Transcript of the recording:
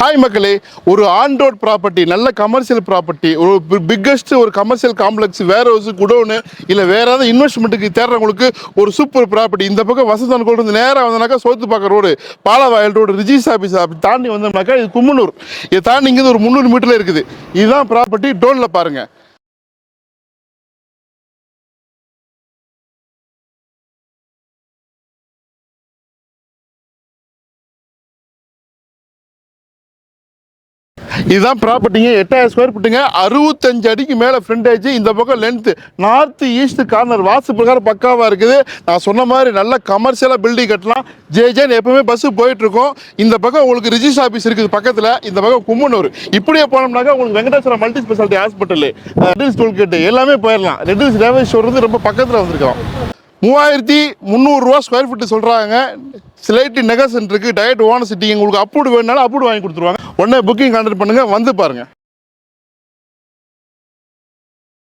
Hi மக்களே. ஒரு on road property நல்ல கமர்ஷியல் ப்ராப்பர்ட்டி ஒரு பிக்கஸ்ட் ஒரு கமர்ஷியல் காம்ப்ளெக்ஸ் வேற ஹவுஸ் குடோனு இல்லை வேற ஏதாவது இன்வெஸ்ட்மெண்ட்டுக்கு தேடுறவங்களுக்கு ஒரு சூப்பர் ப்ராப்பர்ட்டி இந்த பக்கம் வசந்தன் கோல் இருந்து நேராக வந்தனாக்கா சோத்துப்பாக்க ரோடு பாலவாயல் ரோடு ரிஜிஸ் ஆஃபீஸ் அப்படி தாண்டி வந்தோம்னாக்கா இது கும்மனூர் இதை தாண்டி இங்கே ஒரு முந்நூறு மீட்டரில் இருக்குது. இதுதான் ப்ராப்பர்ட்டி டோனில் பாருங்கள் இதுதான் ப்ராப்பர்ட்டிங்க எட்டாயிரம் ஸ்கொயர் ஃபீட்டுங்க அறுபத்தஞ்சு அடிக்கு மேலே ஃப்ரண்டேஜ் இந்த பக்கம் லென்த்து நார்த் ஈஸ்ட் கார்னர் வாசு பிரகாரம் பக்காவாக இருக்குது. நான் சொன்ன மாதிரி நல்ல கமர்ஷியலாக பில்டிங் கட்டலாம். ஜே ஜேன்னு எப்பவுமே பஸ்ஸு போயிட்டுருக்கோம். இந்த பக்கம் உங்களுக்கு ரிஜிஸ்டர் ஆஃபீஸ் இருக்குது பக்கத்தில். இந்த பக்கம் கும்மனூர் இப்படியே போனோம்னாக்கா உங்களுக்கு Venkateswaram multi speciality hospital Red Hills tollgate எல்லாமே போயிடலாம். ரெட்டில்ஸ் ரேவே ஸ்டோர் வந்து ரொம்ப பக்கத்தில் வந்திருக்கோம். மூவாயிரத்தி முந்நூறுரூவா ஸ்கொயர் ஃபீட்டு சொல்கிறாங்க ஸ்லைட்டு நெகசன் இருக்குது டயட் ஓன சிட்டி உங்களுக்கு அப்ரூவ் வேணுனாலும் அப்ரூவ் வாங்கி கொடுத்துருவாங்க. உடனே புக்கிங் கண்டர் பண்ணுங்கள் வந்து பாருங்கள்